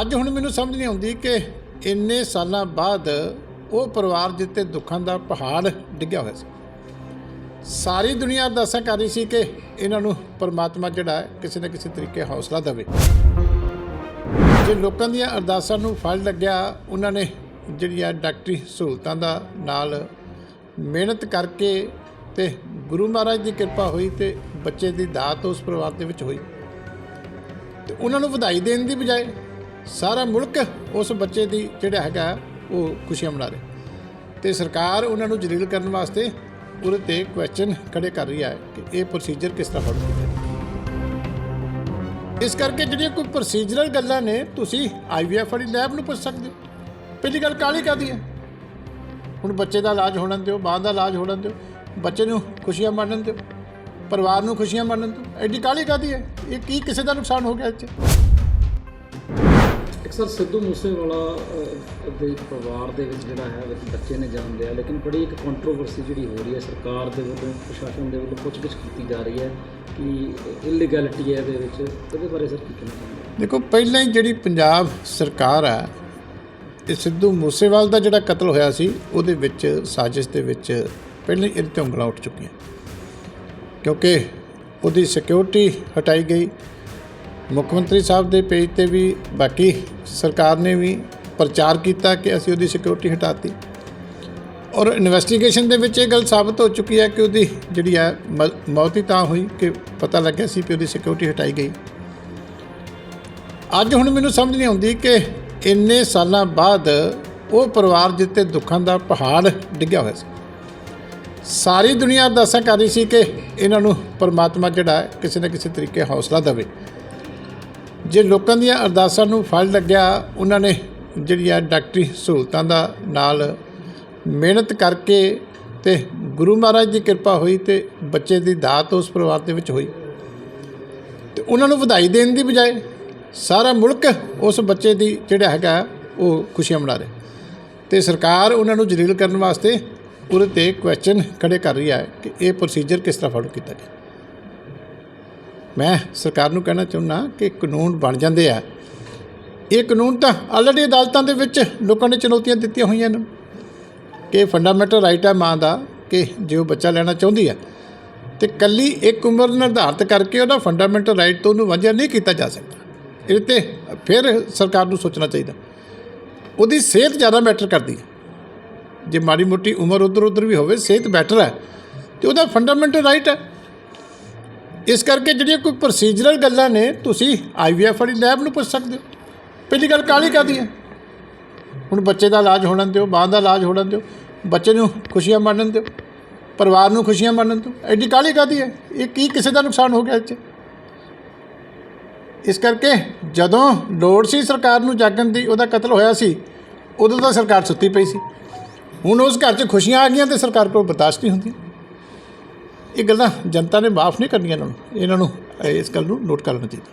ਅੱਜ ਹੁਣ ਮੈਨੂੰ ਸਮਝ ਨਹੀਂ ਆਉਂਦੀ ਕਿ ਇੰਨੇ ਸਾਲਾਂ ਬਾਅਦ ਉਹ ਪਰਿਵਾਰ ਜਿੱਤੇ ਦੁੱਖਾਂ ਦਾ ਪਹਾੜ ਡਿੱਗਿਆ ਹੋਇਆ ਸੀ। ਸਾਰੀ ਦੁਨੀਆ ਅਰਦਾਸਾਂ ਕਰ ਰਹੀ ਸੀ ਕਿ ਇਹਨਾਂ ਨੂੰ ਪਰਮਾਤਮਾ ਜਿਹੜਾ ਕਿਸੇ ਨਾ ਕਿਸੇ ਤਰੀਕੇ ਹੌਸਲਾ ਦੇਵੇ। ਜੇ ਲੋਕਾਂ ਦੀਆਂ ਅਰਦਾਸਾਂ ਨੂੰ ਫਲ ਲੱਗਿਆ, ਉਹਨਾਂ ਨੇ ਜਿਹੜੀ ਆ ਡਾਕਟਰੀ ਸਹੂਲਤਾਂ ਦਾ ਨਾਲ ਮਿਹਨਤ ਕਰਕੇ ਤੇ ਗੁਰੂ ਮਹਾਰਾਜ ਦੀ ਕਿਰਪਾ ਹੋਈ ਤੇ ਬੱਚੇ ਦੀ ਦਾਤ ਉਸ ਪਰਿਵਾਰ ਦੇ ਵਿੱਚ ਹੋਈ। ਤੇ ਉਹਨਾਂ ਨੂੰ ਵਧਾਈ ਦੇਣ ਦੀ ਬਜਾਏ ਸਾਰਾ ਮੁਲਕ ਉਸ ਬੱਚੇ ਦੀ ਜਿਹੜਾ ਹੈਗਾ ਉਹ ਖੁਸ਼ੀਆਂ ਮਨਾ ਰਿਹਾ। ਤੇ ਸਰਕਾਰ ਉਹਨਾਂ ਨੂੰ ਜਲੀਲ ਕਰਨ ਵਾਸਤੇ ਉਹਦੇ ਤੇ ਕੁਐਸਚਨ ਖੜੇ ਕਰ ਰਹੀ ਹੈ ਕਿ ਇਹ ਪ੍ਰੋਸੀਜਰ ਕਿਸ ਤਰ੍ਹਾਂ ਫੋਲੋ ਇਸ ਕਰਕੇ ਜਿਹੜੀਆਂ ਕੋਈ ਪ੍ਰੋਸੀਜਰਲ ਗੱਲਾਂ ਨੇ, ਤੁਸੀਂ ਆਈਵੀਐਫ ਵਾਲੀ ਲੈਬ ਨੂੰ ਪੁੱਛ ਸਕਦੇ ਹੋ। ਪਹਿਲੀ ਗੱਲ ਕਾਲੀ ਕਾਦੀ ਹੈ? ਹੁਣ ਬੱਚੇ ਦਾ ਇਲਾਜ ਹੋਣ ਦਿਓ, ਮਾਂ ਦਾ ਇਲਾਜ ਹੋਣ ਦਿਓ, ਬੱਚੇ ਨੂੰ ਖੁਸ਼ੀਆਂ ਮੰਨਣ ਦਿਓ, ਪਰਿਵਾਰ ਨੂੰ ਖੁਸ਼ੀਆਂ ਮੰਨਣ ਦਿਓ। ਐਡੀ ਕਾਲੀ ਕਾਦੀ ਹੈ? ਇਹ ਕੀ ਕਿਸੇ ਦਾ ਨੁਕਸਾਨ ਹੋ ਗਿਆ ਇਹ ਇੱਕ ਸਰ ਸਿੱਧੂ ਮੂਸੇਵਾਲਾ ਦੇ ਪਰਿਵਾਰ ਦੇ ਵਿੱਚ ਜਿਹੜਾ ਹੈ, ਵਿੱਚ ਬੱਚੇ ਨੇ ਜਨਮ ਲਿਆ, ਲੇਕਿਨ ਬੜੀ ਇੱਕ ਕੰਟਰੋਵਰਸੀ ਜਿਹੜੀ ਹੋ ਰਹੀ ਹੈ, ਸਰਕਾਰ ਦੇ ਵੱਲੋਂ, ਪ੍ਰਸ਼ਾਸਨ ਦੇ ਵੱਲੋਂ ਪੁੱਛਗਿੱਛ ਕੀਤੀ ਜਾ ਰਹੀ ਹੈ ਕਿ ਇਲੀਗੈਲਿਟੀ ਹੈ ਇਹਦੇ ਵਿੱਚ। ਇਹਦੇ ਬਾਰੇ ਸਰ ਕੀ ਕਹਿਣਾ ਚਾਹੁੰਦੇ ਦੇਖੋ, ਪਹਿਲਾਂ ਹੀ ਜਿਹੜੀ ਪੰਜਾਬ ਸਰਕਾਰ ਹੈ ਇਹ ਸਿੱਧੂ ਮੂਸੇਵਾਲ ਦਾ ਜਿਹੜਾ ਕਤਲ ਹੋਇਆ ਸੀ, ਉਹਦੇ ਵਿੱਚ, ਸਾਜ਼ਿਸ਼ ਦੇ ਵਿੱਚ ਪਹਿਲਾਂ ਹੀ ਇਹਦੇ ਤੇ ਉਂਗਲਾਂ ਉੱਠ ਚੁੱਕੀਆਂ। ਕਿਉਂਕਿ ਉਹਦੀ ਸਿਕਿਉਰਿਟੀ ਹਟਾਈ ਗਈ ਮੁੱਖ ਮੰਤਰੀ ਸਾਹਿਬ ਦੇ ਪੇਜ ਤੇ ਵੀ, ਬਾਕੀ ਸਰਕਾਰ ਨੇ ਵੀ ਪ੍ਰਚਾਰ ਕੀਤਾ ਕਿ ਅਸੀਂ ਉਹਦੀ ਸਿਕਿਉਰਿਟੀ ਹਟਾਤੀ। ਔਰ ਇਨਵੈਸਟੀਗੇਸ਼ਨ ਦੇ ਵਿੱਚ ਇਹ ਗੱਲ ਸਾਬਤ ਹੋ ਚੁੱਕੀ ਹੈ ਕਿ ਉਹਦੀ ਜਿਹੜੀ ਹੈ ਮ- ਮੌਤ ਹੀ ਤਾਂ ਹੋਈ ਕਿ ਪਤਾ ਲੱਗਿਆ ਸੀ ਕਿ ਉਹਦੀ ਸਿਕਿਉਰਿਟੀ ਹਟਾਈ ਗਈ। ਅੱਜ ਹੁਣ ਮੈਨੂੰ ਸਮਝ ਨਹੀਂ ਆਉਂਦੀ ਕਿ ਇੰਨੇ ਸਾਲਾਂ ਬਾਅਦ ਉਹ ਪਰਿਵਾਰ ਜਿੱਤੇ ਦੁੱਖਾਂ ਦਾ ਪਹਾੜ ਡਿੱਗਿਆ ਹੋਇਆ ਸੀ। ਸਾਰੀ ਦੁਨੀਆ ਅਰਦਾਸਾਂ ਕਰ ਰਹੀ ਸੀ ਕਿ ਇਹਨਾਂ ਨੂੰ ਪਰਮਾਤਮਾ ਜਿਹੜਾ ਕਿਸੇ ਨਾ ਕਿਸੇ ਤਰੀਕੇ ਹੌਸਲਾ ਦੇਵੇ। ਜੇ ਲੋਕਾਂ ਦੀਆਂ ਅਰਦਾਸਾਂ ਨੂੰ ਫਲ ਲੱਗਿਆ, ਉਹਨਾਂ ਨੇ ਜਿਹੜੀ ਆ ਡਾਕਟਰੀ ਸਹੂਲਤਾਂ ਦਾ ਨਾਲ ਮਿਹਨਤ ਕਰਕੇ ਤੇ ਗੁਰੂ ਮਹਾਰਾਜ ਦੀ ਕਿਰਪਾ ਹੋਈ ਤੇ ਬੱਚੇ ਦੀ ਦਾਤ ਉਸ ਪਰਿਵਾਰ ਦੇ ਵਿੱਚ ਹੋਈ। ਤੇ ਉਹਨਾਂ ਨੂੰ ਵਧਾਈ ਦੇਣ ਦੀ ਬਜਾਏ ਸਾਰਾ ਮੁਲਕ ਉਸ ਬੱਚੇ ਦੀ ਜਿਹੜਾ ਹੈਗਾ ਉਹ ਖੁਸ਼ੀਆਂ ਮਨਾ ਰਿਹਾ। ਤੇ ਸਰਕਾਰ ਉਹਨਾਂ ਨੂੰ ਜਲੀਲ ਕਰਨ ਵਾਸਤੇ ਉਹਦੇ ਤੇ ਕੁਐਸਚਨ ਖੜੇ ਕਰ ਰਹੀ ਹੈ ਕਿ ਇਹ ਪ੍ਰੋਸੀਜਰ ਕਿਸ ਤਰ੍ਹਾਂ ਫੋਲੋ ਕੀਤਾ ਗਿਆ ਮੈਂ ਸਰਕਾਰ ਨੂੰ ਕਹਿਣਾ ਚਾਹੁੰਦਾ ਕਿ ਕਾਨੂੰਨ ਬਣ ਜਾਂਦੇ ਆ। ਇਹ ਕਾਨੂੰਨ ਤਾਂ ਆਲਰੇਡੀ ਅਦਾਲਤਾਂ ਦੇ ਵਿੱਚ ਲੋਕਾਂ ਨੇ ਚੁਣੌਤੀਆਂ ਦਿੱਤੀਆਂ ਹੋਈਆਂ ਨੇ ਕਿ ਫੰਡਾਮੈਂਟਲ ਰਾਈਟ ਹੈ ਮਾਂ ਦਾ, ਕਿ ਜੇ ਉਹ ਬੱਚਾ ਲੈਣਾ ਚਾਹੁੰਦੀ ਹੈ ਤੇ ਕੱਲੀ ਇੱਕ ਉਮਰ ਨਿਰਧਾਰਤ ਕਰਕੇ ਉਹਦਾ ਫੰਡਾਮੈਂਟਲ ਰਾਈਟ ਤੋਂ ਉਹਨੂੰ ਵਾਂਝਾ ਨਹੀਂ ਕੀਤਾ ਜਾ ਸਕਦਾ। ਇਹ ਤੇ ਫਿਰ ਸਰਕਾਰ ਨੂੰ ਸੋਚਣਾ ਚਾਹੀਦਾ। ਉਹਦੀ ਸਿਹਤ ਜ਼ਿਆਦਾ ਮੈਟਰ ਕਰਦੀ ਹੈ ਜੇ ਮਾੜੀ ਮੋਟੀ ਉਮਰ ਉਧਰ ਉਧਰ ਵੀ ਹੋਵੇ, ਸਿਹਤ ਬੈਟਰ ਹੈ ਤੇ ਉਹਦਾ ਫੰਡਾਮੈਂਟਲ ਰਾਈਟ ਹੈ ਇਸ ਕਰਕੇ ਜਿਹੜੀਆਂ ਕੋਈ ਪ੍ਰੋਸੀਜਰਲ ਗੱਲਾਂ ਨੇ, ਤੁਸੀਂ ਆਈਵੀਐਫ ਵਾਲੀ ਲੈਬ ਨੂੰ ਪੁੱਛ ਸਕਦੇ ਹੋ। ਪਹਿਲੀ ਗੱਲ ਕਾਲੀ ਕਾਦੀ ਹੈ? ਹੁਣ ਬੱਚੇ ਦਾ ਇਲਾਜ ਹੋਣ ਦਿਓ ਮਾਂ ਦਾ ਇਲਾਜ ਹੋਣ ਦਿਓ, ਬੱਚੇ ਨੂੰ ਖੁਸ਼ੀਆਂ ਮਾਣਨ ਦਿਓ, ਪਰਿਵਾਰ ਨੂੰ ਖੁਸ਼ੀਆਂ ਮਾਣਨ ਦਿਓ। ਐਡੀ ਕਾਲੀ ਕਾਦੀ ਹੈ? ਇਹ ਕੀ ਕਿਸੇ ਦਾ ਨੁਕਸਾਨ ਹੋ ਗਿਆ ਇਹ ਇਸ ਕਰਕੇ ਜਦੋਂ ਲੋੜ ਸੀ ਸਰਕਾਰ ਨੂੰ ਜਾਗਣ ਦੀ, ਉਹਦਾ ਕਤਲ ਹੋਇਆ ਸੀ, ਉਦੋਂ ਤਾਂ ਸਰਕਾਰ ਸੁੱਤੀ ਪਈ ਸੀ। ਹੁਣ ਉਸ ਘਰ 'ਚ ਖੁਸ਼ੀਆਂ ਆ ਗਈਆਂ ਤੇ ਸਰਕਾਰ ਕੋਲ ਬਰਦਾਸ਼ਤ ਨਹੀਂ ਹੁੰਦੀ। ਇਹ ਗੱਲਾਂ ਜਨਤਾ ਨੇ ਮਾਫ ਨਹੀਂ ਕਰਨੀਆਂ ਇਹਨਾਂ ਨੂੰ। ਇਹਨਾਂ ਨੂੰ ਇਸ ਗੱਲ ਨੂੰ ਨੋਟ ਕਰ ਲੈਣਾ ਚਾਹੀਦਾ।